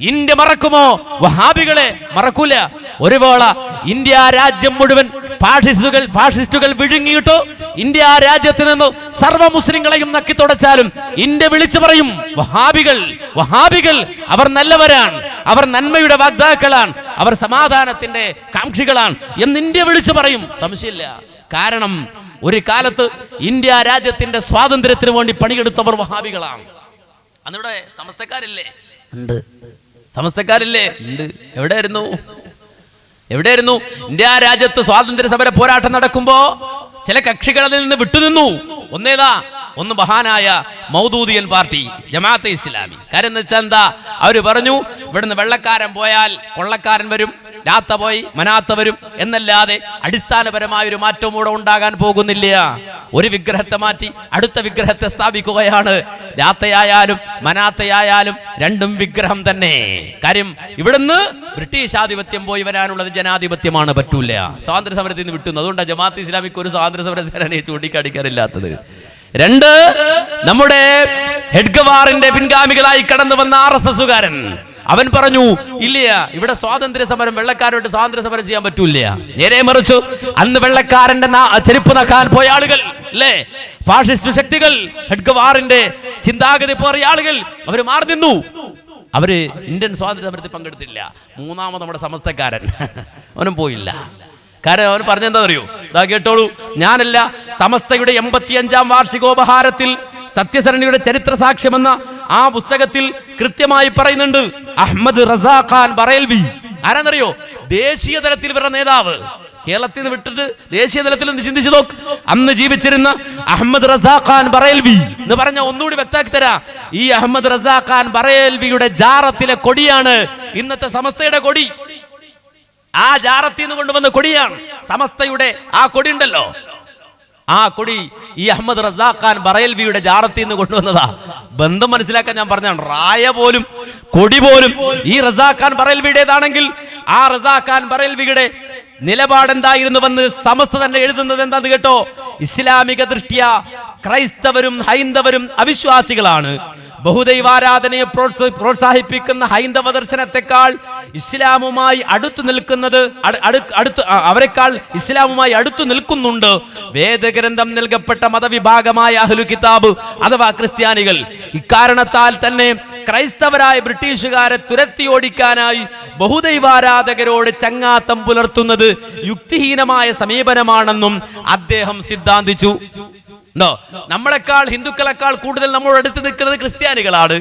India മറക്കുമോ? വഹാബികളെ മറക്കൂല. ഒരു വേള ഇന്ത്യ രാജ്യം മുഴുവൻ ഫാഷിസ്റ്റുകൾ ഫാഷിസ്റ്റുകൾ വിഴുങ്ങിയിട്ടു ഇന്ത്യ രാജ്യത്ത് നിന്ന് സർവ മുസ്ലിങ്ങളെയും നക്കി തുടച്ചാലും ഇന്ത്യ വിളിച്ചു പറയും വഹാബികൾ വഹാബികൾ അവർ നല്ലവരാണ് അവർ നന്മയുടെ വാഗ്ദാക്കളാണ് അവർ സമാധാനത്തിന്റെ കാംക്ഷികളാണ് എന്ന് ഇന്ത്യ വിളിച്ചു പറയും. സംശയമില്ല. കാരണം ഒരു കാലത്ത് ഇന്ത്യ രാജ്യത്തിന്റെ സ്വാതന്ത്ര്യത്തിന് വേണ്ടി പണിയെടുത്തവർ വഹാബികളാണ്. അന്നിവിടെ സമസ്തക്കാരില്ലേ? ഉണ്ട്. സമസ്തക്കാരില്ലേ? ഉണ്ട്. എവിടെയായിരുന്നു? എവിടെയായിരുന്നു? ഇന്ത്യ രാജ്യത്ത് സ്വാതന്ത്ര്യ സമര പോരാട്ടം നടക്കുമ്പോ ചില കക്ഷികളിൽ നിന്ന് വിട്ടുനിന്നു. ഒന്നേതാ? ഒന്ന് മഹാനായ മൗദൂദിയൻ പാർട്ടി ജമാഅത്തെ ഇസ്ലാമി. കാര്യം എന്ന് വെച്ചാൽ എന്താ? അവർ പറഞ്ഞു ഇവിടുന്ന് വെള്ളക്കാരൻ പോയാൽ കൊള്ളക്കാരൻ വരും രാത്ത പോയി മനാത്ത വരും എന്നല്ലാതെ അടിസ്ഥാനപരമായ ഒരു മാറ്റവും കൂടെ ഉണ്ടാകാൻ പോകുന്നില്ല. ഒരു വിഗ്രഹത്തെ മാറ്റി അടുത്ത വിഗ്രഹത്തെ സ്ഥാപിക്കുകയാണ്. രാത്തയായാലും മനാത്തയായാലും രണ്ടും വിഗ്രഹം തന്നെ. കാര്യം ഇവിടുന്ന് ബ്രിട്ടീഷ് ആധിപത്യം പോയി വരാനുള്ളത് ജനാധിപത്യമാണ് പറ്റൂല. സ്വാതന്ത്ര്യ സമരത്തിൽ നിന്ന് വിട്ടുന്നു അതുകൊണ്ടാണ് ജമാഅത്ത് ഇസ്ലാമിക്ക് ഒരു സ്വാതന്ത്ര്യ സമര സേനയെ ചൂണ്ടിക്കാണിക്കാറില്ലാത്തത്. രണ്ട് നമ്മുടെ ഹെഡ്ഗവാറിന്റെ പിൻഗാമികളായി കടന്നു വന്ന ആർ എസ് എസുകാരൻ അവൻ പറഞ്ഞു ഇല്ല ഇവിടെ സ്വാതന്ത്ര്യ സമരം വെള്ളക്കാരോട്ട് സ്വാതന്ത്ര്യ സമരം ചെയ്യാൻ പറ്റൂല നേരെ മറിച്ചു അന്ന് വെള്ളക്കാരന്റെ ചെരുപ്പ് നക്കാൻ പോയ ആളുകൾ അല്ലേ ഫാഷിസ്റ്റ് ശക്തികൾ ഹെഡ്ഗവാറിന്റെ ചിന്താഗതി പോറിയ ആളുകൾ അവർ മാറി നിന്നു. അവർ ഇന്ത്യൻ സ്വാതന്ത്ര്യ സമരത്തിൽ പങ്കെടുത്തില്ല. മൂന്നാമത് നമ്മുടെ സമസ്തക്കാരൻ. അവനും പോയില്ല. കാരണം അവൻ പറഞ്ഞെന്താ അറിയോ ഇതാ കേട്ടോളൂ. ഞാനല്ല സമസ്തയുടെ എൺപത്തിയഞ്ചാം വാർഷികോപഹാരത്തിൽ സത്യസരണിയുടെ ചരിത്ര സാക്ഷ്യമെന്ന ആ പുസ്തകത്തിൽ കൃത്യമായി പറയുന്നുണ്ട്. അഹമ്മദ് റസാഖാൻ ബറേൽവി ആരാന്നറിയോ? ദേശീയ തലത്തിൽ ഇവരുടെ നേതാവ്. കേരളത്തിൽ നിന്ന് വിട്ടിട്ട് ദേശീയ തലത്തിൽ നിന്ന് ചിന്തിച്ചു നോക്ക്. അന്ന് ജീവിച്ചിരുന്ന അഹമ്മദ് റസാഖാൻ ബറേൽവി എന്ന് പറഞ്ഞ ഒന്നുകൂടി വ്യക്താക്കി തരാ. ഈ അഹമ്മദ് റസാഖാൻ ബറേൽവിയുടെ ജാറത്തിലെ കൊടിയാണ് ഇന്നത്തെ സമസ്തയുടെ കൊടി. ആ ജാറത്തിൽ നിന്ന് കൊണ്ടുവന്ന കൊടിയാണ് സമസ്തയുടെ ആ കൊടി ഉണ്ടല്ലോ. ആ കൊടി ഈ അഹമ്മദ് റസാഖാൻ ബറേൽവിയുടെ ജാറത്തിൽ നിന്ന് കൊണ്ടുവന്നതാ. ബന്ധം മനസ്സിലാക്കാൻ ഞാൻ പറഞ്ഞാണ് റായ പോലും കൊടി പോലും ഈ റസാഖാൻ ബറേൽവിയുടേതാണെങ്കിൽ ആ റസാഖാൻ ബറേൽവിയുടെ നിലപാടെന്തായിരുന്നുവെന്ന് സമസ്ത തന്നെ എഴുതുന്നത് എന്താന്ന് കേട്ടോ? ഇസ്ലാമിക ദൃഷ്ടിയ. ക്രൈസ്തവരും ഹൈന്ദവരും അവിശ്വാസികളാണ്. ബഹുദൈവാരാധനയെ പ്രോത്സാഹിപ്പിക്കുന്ന ഹൈന്ദവ ദർശനത്തെക്കാൾ ഇസ്ലാമുമായി അടുത്തു നിൽക്കുന്നത് അടുത്ത് അവരെക്കാൾ ഇസ്ലാമുമായി അടുത്തു നിൽക്കുന്നുണ്ട്. വേദഗ്രന്ഥം നൽകപ്പെട്ട മതവിഭാഗമായ അഹ്ലു കിതാബ് അഥവാ ക്രിസ്ത്യാനികൾ. ഇക്കാരണത്താൽ തന്നെ ക്രൈസ്തവരായ ബ്രിട്ടീഷുകാരെ തുരത്തി ഓടിക്കാനായി ബഹുദൈവാരാധകരോട് ചങ്ങാത്തം പുലർത്തുന്നത് യുക്തിഹീനമായ സമീപനമാണെന്നും അദ്ദേഹം സിദ്ധാന്തിച്ചു. ഉണ്ടോ നമ്മളെക്കാൾ ഹിന്ദുക്കളെക്കാൾ കൂടുതൽ നമ്മളോട് അടുത്ത് നിൽക്കുന്നത് ക്രിസ്ത്യാനികളാണ്.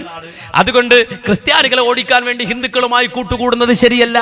അതുകൊണ്ട് ക്രിസ്ത്യാനികളെ ഓടിക്കാൻ വേണ്ടി ഹിന്ദുക്കളുമായി കൂട്ടുകൂടുന്നത് ശരിയല്ല.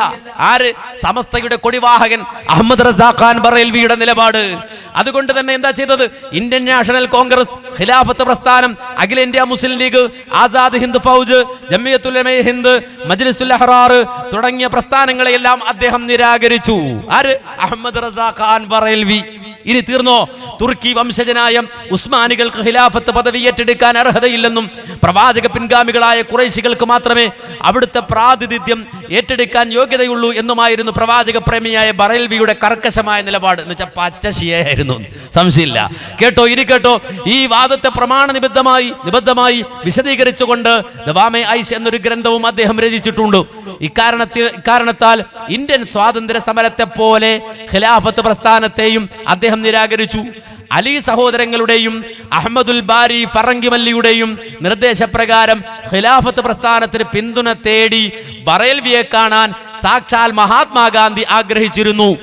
ആര്? സമസ്തയുടെ കൊടിവാഹകൻ അഹമ്മദ് റസാഖാൻ ബറേൽവിയുടെ നിലപാട്. അതുകൊണ്ട് തന്നെ എന്താ ചെയ്തത്? ഇന്ത്യൻ നാഷണൽ കോൺഗ്രസ് ഖിലാഫത്ത് പ്രസ്ഥാനം അഖിലേന്ത്യാ മുസ്ലിം ലീഗ് ആസാദ് ഹിന്ദ് ഫൗജ് ജമിയത്തുലമെ ഹിന്ദ് മജ്ലിസുൽ അഹ്റാർ തുടങ്ങിയ പ്രസ്ഥാനങ്ങളെയെല്ലാം അദ്ദേഹം നിരാകരിച്ചു. ആര്? അഹമ്മദ് റസാഖാൻ ബറേൽവി. ഇനി തീർന്നോ? തുർക്കി വംശജനായ ഉസ്മാനികൾക്ക് ഖിലാഫത്ത് പദവി ഏറ്റെടുക്കാൻ അർഹതയില്ലെന്നും പ്രവാചക പിൻഗാമികളായ കുറേശികൾക്ക് മാത്രമേ അവിടുത്തെ പ്രാതിനിധ്യം ഏറ്റെടുക്കാൻ യോഗ്യതയുള്ളൂ എന്നുമായിരുന്നു പ്രവാചക പ്രേമിയായ ബറേൽവിയുടെ കർക്കശമായ നിലപാട്. എന്ന് വെച്ചാൽ പച്ചശിയായിരുന്നു. സംശയമില്ല. കേട്ടോ? ഇനി കേട്ടോ? ഈ വാദത്തെ പ്രമാണ നിബദ്ധമായി നിബദ്ധമായി വിശദീകരിച്ചുകൊണ്ട് ദവാമെ ഐഷ് എന്നൊരു ഗ്രന്ഥവും അദ്ദേഹം രചിച്ചിട്ടുണ്ട്. ഇക്കാരണത്തിൽ ഇക്കാരണത്താൽ ഇന്ത്യൻ സ്വാതന്ത്ര്യ സമരത്തെ പോലെ ഖിലാഫത്ത് പ്രസ്ഥാനത്തെയും അദ്ദേഹം നിരാകരിച്ചു. അലി സഹോദരങ്ങളുടെയും അഹമ്മദുൽ ബാരി ഫറങ്കിമല്ലിയുടെയും നിർദ്ദേശപ്രകാരം ഖിലാഫത്ത് പ്രസ്ഥാനത്തിന് പിന്തുണ തേടി ബറേൽവിയെ കാണാൻ സാക്ഷാൽ മഹാത്മാഗാന്ധി ആഗ്രഹിച്ചിരുന്നു.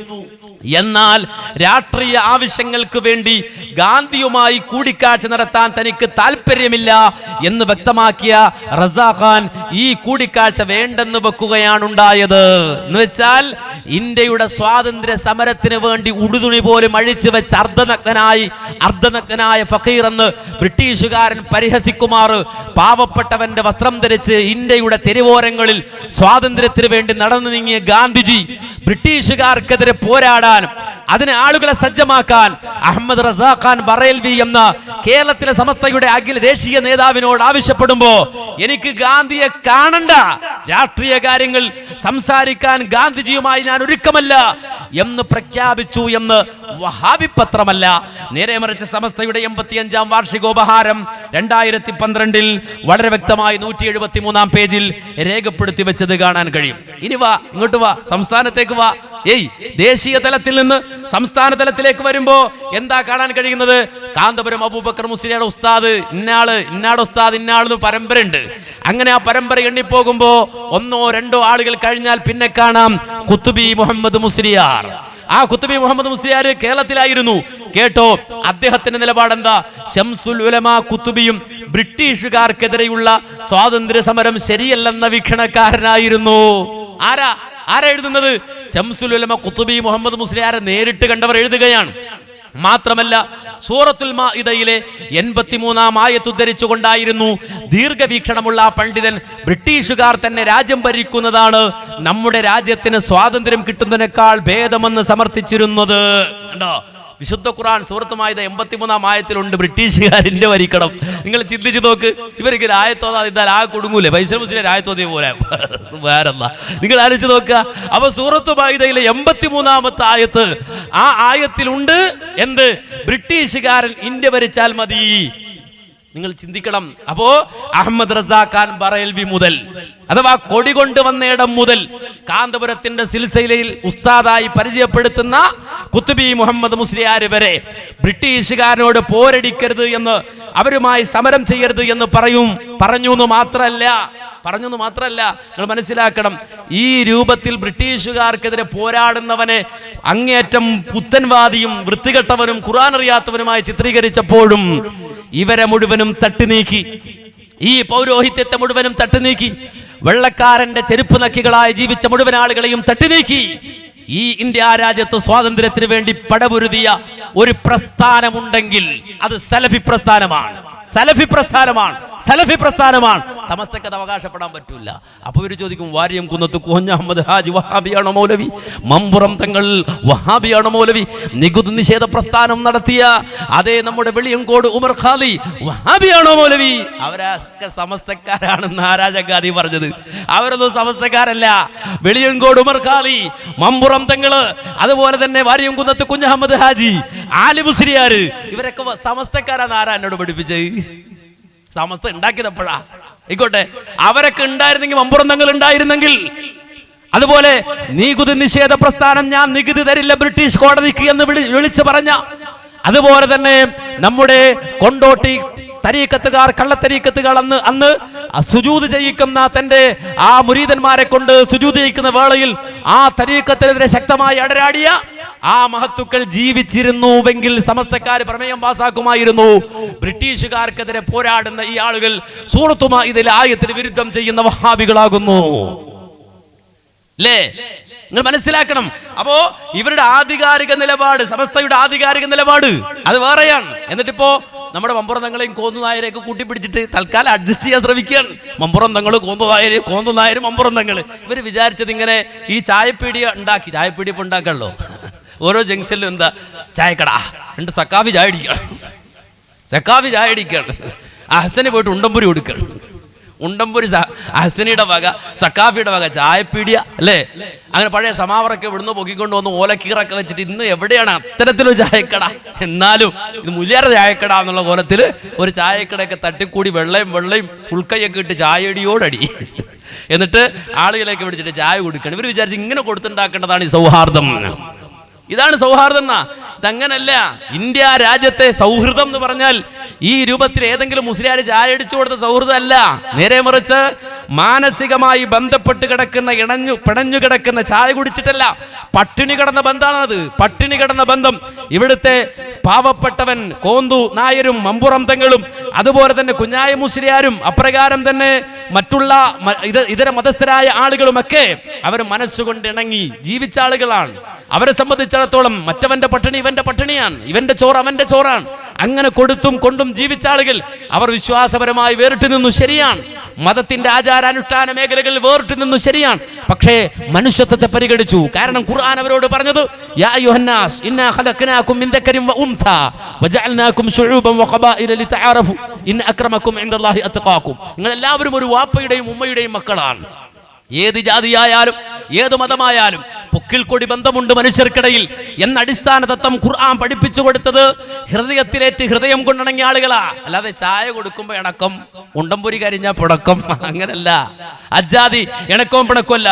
എന്നാൽ രാഷ്ട്രീയ ആവശ്യങ്ങൾക്ക് വേണ്ടി ഗാന്ധിയുമായി കൂടിക്കാഴ്ച നടത്താൻ തനിക്ക് താല്പര്യമില്ല എന്ന് വ്യക്തമാക്കിയ റസാഖാൻ ഈ കൂടിക്കാഴ്ച വേണ്ടെന്ന് വെക്കുകയാണ് ഉണ്ടായത്. എന്ന് വെച്ചാൽ ഇന്ത്യയുടെ സ്വാതന്ത്ര്യ സമരത്തിന് വേണ്ടി ഉടുതുണി പോലും അഴിച്ചു വെച്ച് അർദ്ധനഗ്നായി അർദ്ധനഗ്നായ ഫക്കീർ എന്ന് ബ്രിട്ടീഷുകാരൻ പരിഹസിക്കുമാർ പാവപ്പെട്ടവന്റെ വസ്ത്രം ധരിച്ച് ഇന്ത്യയുടെ തെരുവോരങ്ങളിൽ സ്വാതന്ത്ര്യത്തിന് വേണ്ടി നടന്നു നീങ്ങിയ ഗാന്ധിജി ബ്രിട്ടീഷുകാർക്കെതിരെ പോരാടാൻ അതിന് ആളുകളെ സജ്ജമാക്കാൻ അഹമ്മദ് റസാഖാൻ ബറേൽവി എന്ന കേരളത്തിലെ സമസ്തയുടെ അഖില ദേശീയ നേതാവിനോട് ആവശ്യപ്പെടുമ്പോ എനിക്ക് ഗാന്ധിയെ കാണണ്ട. രാഷ്ട്രീയ കാര്യങ്ങൾ സംസാരിക്കാൻ ഗാന്ധിജിയുമായി ഞാൻ ഒരുക്കമല്ല എന്ന് പ്രഖ്യാപിച്ചു എന്ന് വഹാബി പത്രമല്ല. നേരെ മറിച്ച് സമസ്തയുടെ എൺപത്തിയഞ്ചാം വാർഷികോപഹാരം രണ്ടായിരത്തി പന്ത്രണ്ടിൽ വളരെ വ്യക്തമായി നൂറ്റി എഴുപത്തി മൂന്നാം പേജിൽ രേഖപ്പെടുത്തി വെച്ചത് കാണാൻ കഴിയും. ഇനി വാ ഇങ്ങോട്ട് വാ സംസ്ഥാനത്തേക്ക് വാ. ഏയ് ദേശീയ തലത്തിൽ നിന്ന് സംസ്ഥാന തലത്തിലേക്ക് വരുമ്പോ എന്താ കാണാൻ കഴിയുന്നത്? കാന്തപുരം അബൂബക്കർ മുസ്ലിയുടെ ഉസ്താദ് ഇന്നാൾ ഇന്നാട് ഉസ്താദ് ഇന്നാളെന്ന് പരമ്പര ഉണ്ട് അങ്ങനെ ആ പരമ്പര എണ്ണിപ്പോകുമ്പോ ഒന്നോ രണ്ടോ ആളുകൾ കഴിഞ്ഞാൽ പിന്നെ കാണാം കുത്തുബി മുഹമ്മദ് മുസ്ലിയാർ. ആ കുത്തുബി മുഹമ്മദ് മുസ്ലിയാർ കേരളത്തിലായിരുന്നു. കേട്ടോ അദ്ദേഹത്തിന്റെ നിലപാട് എന്താ ഷംസുൽ ഉലമ കുത്തുബിയും ബ്രിട്ടീഷുകാർക്കെതിരെയുള്ള സ്വാതന്ത്ര്യ സമരം ശരിയല്ലെന്ന വീക്ഷണക്കാരനായിരുന്നു. ആരാ? ആരാ എഴുതുന്നത്? ഉലമ കുത്തുബി മുഹമ്മദ് മുസ്ലിയാരെ നേരിട്ട് കണ്ടവർ എഴുതുകയാണ്. മാത്രമല്ല സൂറത്തുൽ മാഇദയിലെ എൺപത്തിമൂന്നാം ആയത്തുദ്ധരിച്ചുകൊണ്ടായിരുന്നു ദീർഘവീക്ഷണമുള്ള ആ പണ്ഡിതൻ ബ്രിട്ടീഷുകാർ തന്നെ രാജ്യം ഭരിക്കുന്നതാണ് നമ്മുടെ രാജ്യത്തിന് സ്വാതന്ത്ര്യം കിട്ടുന്നതിനേക്കാൾ ഭേദമെന്ന് സമർത്ഥിച്ചിരുന്നത്. കണ്ടോ? വിശുദ്ധ ഖുർആൻ സുഹൃത്തുമായത് എൺപത്തിമൂന്നാം ആയത്തിലുണ്ട് ബ്രിട്ടീഷുകാരിന്റെ വരിക്കണം നിങ്ങൾ ചിന്തിച്ച് നോക്ക് ഇവർക്ക് രായത്തോതാ ഇതാൽ ആ കൊടുങ്ങൂലേ? പൈസ മുസ്ലിം രായത്തോതിയ പോലെ വേറെന്താ നിങ്ങൾ ആലോചിച്ച് നോക്കുക. അപ്പൊ സുഹൃത്തുമായതയിലെ മായിദയിലെ എൺപത്തിമൂന്നാമത്തെ ആയത്ത് ആ ആയത്തിലുണ്ട് എന്ത്? ബ്രിട്ടീഷുകാരൻ ഇന്ത്യ ഭരിച്ചാൽ മതി. നിങ്ങൾ ചിന്തിക്കണം. അപ്പോ അഹമ്മദ് റസാഖാൻ ബറേൽവി മുതൽ അഥവാ കൊടി കൊണ്ടുവന്ന ഇടം മുതൽ കാന്തപുരത്തിന്റെ സിൽസിലയിൽ ഉസ്താദായി പരിചയപ്പെടുത്തുന്ന കുത്തുബി മുഹമ്മദ് മുസ്ലിയാർ വരെ ബ്രിട്ടീഷുകാരനോട് പോരടിക്കരുത് എന്ന് അവരുമായി സമരം ചെയ്യരുത് എന്ന് പറയും. പറഞ്ഞു എന്ന് മാത്രമല്ല പറഞ്ഞു എന്ന് മാത്രമല്ല നിങ്ങൾ മനസ്സിലാക്കണം. ഈ രൂപത്തിൽ ബ്രിട്ടീഷുകാർക്കെതിരെ പോരാടുന്നവനെ അങ്ങേറ്റം പുത്തൻവാദിയും വൃത്തികെട്ടവനും ഖുറാൻ അറിയാത്തവനുമായി ചിത്രീകരിച്ചപ്പോഴും ഇവരെ മുഴുവനും തട്ടി നീക്കി. ഈ പൗരോഹിത്യത്തെ മുഴുവനും തട്ടി നീക്കി. വെള്ളക്കാരന്റെ ചെരുപ്പ് നക്കികളായി ജീവിച്ച മുഴുവൻ ആളുകളെയും തട്ടി നീക്കി. ഈ ഇന്ത്യ രാജ്യത്ത് സ്വാതന്ത്ര്യത്തിന് വേണ്ടി പടപൊരുതിയ ഒരു പ്രസ്ഥാനമുണ്ടെങ്കിൽ അത് സലഫി പ്രസ്ഥാനമാണ്. സലഫി പ്രസ്ഥാനമാണ്. സലഫി പ്രസ്ഥാനമാണ്. സമസ്തക്ക് അത് അവകാശപ്പെടാൻ പറ്റൂല. അപ്പൊ ഇവർ ചോദിക്കും വാര്യം കുന്നത്ത് കുഞ്ഞ അഹമ്മദ് ഹാജി വഹാബിയാണോ മൗലവി? മമ്പുറം തങ്ങൾ വഹാബിയാണോ മൗലവി? നികുതി നിഷേധ പ്രസ്ഥാനം നടത്തിയ അതേ നമ്മുടെ വെളിയങ്കോട് ഉമർ ഖാലി വഹാബിയാണോ മൗലവി? അവരൊക്കെ സമസ്തക്കാരാണെന്ന് ആരാജഗാദി പറഞ്ഞത്? അവരൊന്നും സമസ്തക്കാരല്ല. വെളിയങ്കോട് ഉമർ ഖാലി മമ്പുറം തങ്ങൾ അതുപോലെ തന്നെ വാര്യം കുന്നത്ത് കുഞ്ഞഹമ്മദ് ഹാജി ആലി മുസ്ലിയാര് ഇവരൊക്കെ സമസ്തക്കാരാന്ന് ആരാ എന്നോട് പഠിപ്പിച്ചത് സമസ്ത ഉണ്ടാക്കിയതപ്പോഴാ. ഇക്കോട്ടെ അവരൊക്കെ ഉണ്ടായിരുന്നെങ്കിൽ മമ്പുറം ഉണ്ടായിരുന്നെങ്കിൽ. അതുപോലെ നികുതി നിഷേധ പ്രസ്ഥാനം ഞാൻ നികുതി തരില്ല ബ്രിട്ടീഷ് കോടതിക്ക് എന്ന് വിളി വിളിച്ചു പറഞ്ഞ. അതുപോലെ തന്നെ നമ്മുടെ കൊണ്ടോട്ടി തരീക്കത്തുകാർ കള്ളത്തരീക്കത്തുകാർ അന്ന് അന്ന് സുജൂത് ചെയ്യിക്കുന്ന തന്റെ ആ മുരീതന്മാരെ കൊണ്ട് സുജൂത് ചെയ്യിക്കുന്ന വേളയിൽ ആ തരീക്കത്തിനെതിരെ ശക്തമായി അടരാടിയ ആ മഹത്തുക്കൾ ജീവിച്ചിരുന്നുവെങ്കിൽ സമസ്തക്കാർ പ്രമേയം പാസാക്കുമായിരുന്നു. ബ്രിട്ടീഷുകാർക്കെതിരെ പോരാടുന്ന ഈ ആളുകൾ സൂറത്തുമാ ഇതിൽ ആയത്തിന് വിരുദ്ധം ചെയ്യുന്ന വഹാബികളാകുന്നു. അല്ലേ നിങ്ങൾ മനസ്സിലാക്കണം. അപ്പോ ഇവരുടെ ആധികാരിക നിലപാട് സമസ്തയുടെ ആധികാരിക നിലപാട് അത് വേറെയാണ്. എന്നിട്ടിപ്പോ നമ്മുടെ മമ്പുറം തങ്ങളെയും കോന്നുനായരെയൊക്കെ കൂട്ടിപ്പിടിച്ചിട്ട് തൽക്കാലം അഡ്ജസ്റ്റ് ചെയ്യാൻ ശ്രമിക്കുകയാണ്. മമ്പുറം തങ്ങൾ കോന്നുനായർ മമ്പുറന്തങ്ങൾ. മമ്പുറം തങ്ങൾ ഇവർ വിചാരിച്ചത് ഇങ്ങനെ ഈ ചായപ്പീടി ഉണ്ടാക്കി. ചായപ്പീടി ഇപ്പം ഉണ്ടാക്കണല്ലോ. ഓരോ ജംഗ്ഷനിലും എന്താ? ചായക്കട. രണ്ട് സക്കാഫി ചായ അടിക്കണം. സക്കാഫി ചായ അടിക്കണം. അഹസന് പോയിട്ട് ഉണ്ടമ്പുരി കൊടുക്കണം. ഉണ്ടമ്പുരി ഹസനിയുടെ വക സക്കാഫിയുടെ വക ചായപ്പീടിയ അല്ലേ? അങ്ങനെ പഴയ സമാവറൊക്കെ ഇവിടുന്ന് പൊക്കിക്കൊണ്ട് വന്ന് ഓലക്കീറൊക്കെ വെച്ചിട്ട് ഇന്ന് എവിടെയാണ് അത്തരത്തിലൊരു ചായക്കട? എന്നാലും ഇത് മുല്ലേറെ ചായക്കട എന്നുള്ള കോലത്തിൽ ഒരു ചായക്കടയൊക്കെ തട്ടിക്കൂടി വെള്ളയും വെള്ളയും ഫുൾക്കൈയൊക്കെ ഇട്ട് ചായടിയോടടി. എന്നിട്ട് ആളുകളെയൊക്കെ വിളിച്ചിട്ട് ചായ കൊടുക്കണം. ഇവർ വിചാരിച്ച് ഇങ്ങനെ കൊടുത്തുണ്ടാക്കേണ്ടതാണ് ഈ സൗഹാർദ്ദം. ഇതാണ് സൗഹാർദ്ദം എന്നാ. ഇതങ്ങനല്ല. ഇന്ത്യ രാജ്യത്തെ സൗഹൃദം എന്ന് പറഞ്ഞാൽ ഈ രൂപത്തിൽ ഏതെങ്കിലും മുസ്ലിയാർ ചായ അടിച്ചു കൊടുത്ത സൗഹൃദമല്ല. നേരെ മറിച്ച് മാനസികമായി ബന്ധപ്പെട്ട് കിടക്കുന്ന ഇണഞ്ഞു പിണഞ്ഞു കിടക്കുന്ന ചായ കുടിച്ചിട്ടല്ല. പട്ടിണി കിടന്ന ബന്ധമാണത് പട്ടിണി കിടന്ന ബന്ധം. ഇവിടുത്തെ പാവപ്പെട്ടവൻ കോന്തു നായരും മമ്പുറം തങ്ങളും അതുപോലെ തന്നെ കുഞ്ഞായ മുസ്ലിയാരും അപ്രകാരം തന്നെ മറ്റുള്ള ഇതര മതസ്ഥരായ ആളുകളുമൊക്കെ അവർ മനസ്സുകൊണ്ട് ഇണങ്ങി ജീവിച്ച ആളുകളാണ്. അവരെ സംബന്ധിച്ചിടത്തോളം മറ്റവന്റെ പട്ടിണി ഇവന്റെ പട്ടിണിയാണ്. ഇവന്റെ ചോറ് അവന്റെ ചോറാണ്. അങ്ങനെ കൊടുത്തും കൊണ്ടും ജീവിച്ച ആളുകൾ അവർ വിശ്വാസപരമായി വേറിട്ട് നിന്നു ശരിയാണ്. മതത്തിന്റെ ആചാരാനുഷ്ഠാന മേഖലകളിൽ വേറിട്ട് നിന്നു ശരിയാണ്. പക്ഷേ മനുഷ്യത്വത്തെ പരിഗണിച്ചു. കാരണം ഖുർആൻ അവരോട് പറഞ്ഞത് യാ യുഹന്നാസ് ഇന്നാ മിൻ ദക്കരിൻ വ വഖബായില ലിതആറഫു ഇൻ ഇൻദല്ലാഹി നിങ്ങൾ എല്ലാവരും ഒരു വാപ്പയുടെയും ഉമ്മയുടെയും മക്കളാണ്. ഏത് ജാതിയായാലും ഏത് മതമായാലും പൊക്കിൽ കൊടി ബന്ധമുണ്ട് മനുഷ്യർക്കിടയിൽ എന്ന അടിസ്ഥാന തത്വം ഖുർആൻ പഠിപ്പിച്ചു കൊടുത്തത് ഹൃദയത്തിലേറ്റ് ഹൃദയം കൊണ്ടിണങ്ങിയ ആളുകളാ. അല്ലാതെ ചായ കൊടുക്കുമ്പോ ഇണക്കം ഉണ്ടംപൊരി കരിഞ്ഞ പിണക്കം അങ്ങനല്ല. അജാതി ഇണക്കവും പിണക്കമല്ല